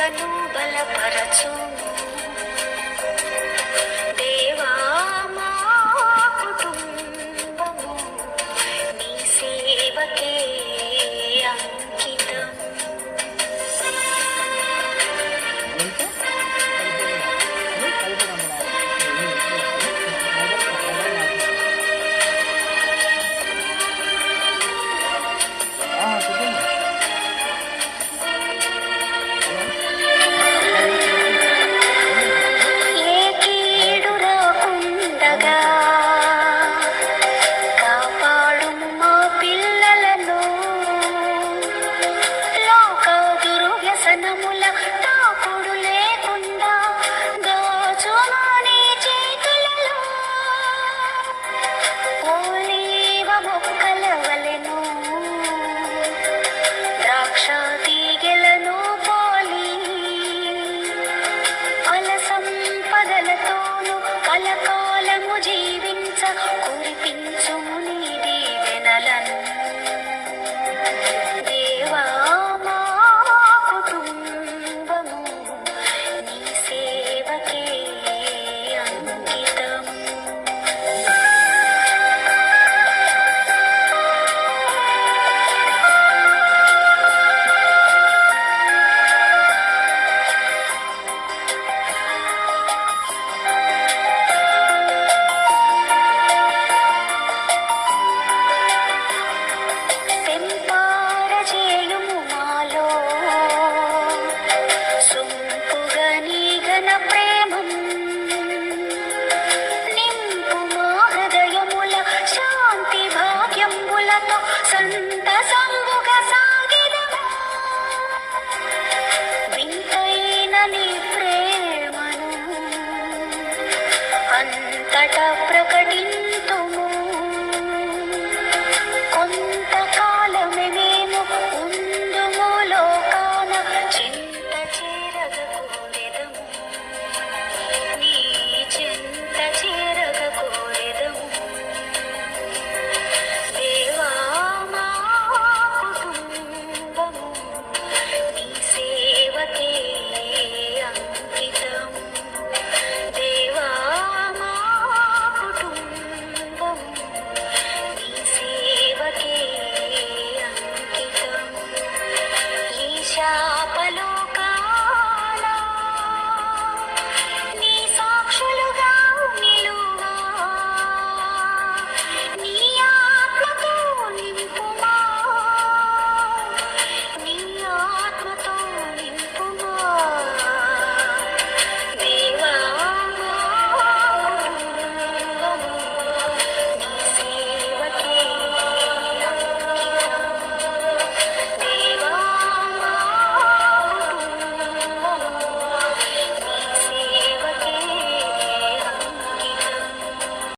మమ్ములను బలపరచు దేవా కుటుంబము నీ సేవకే the breeze.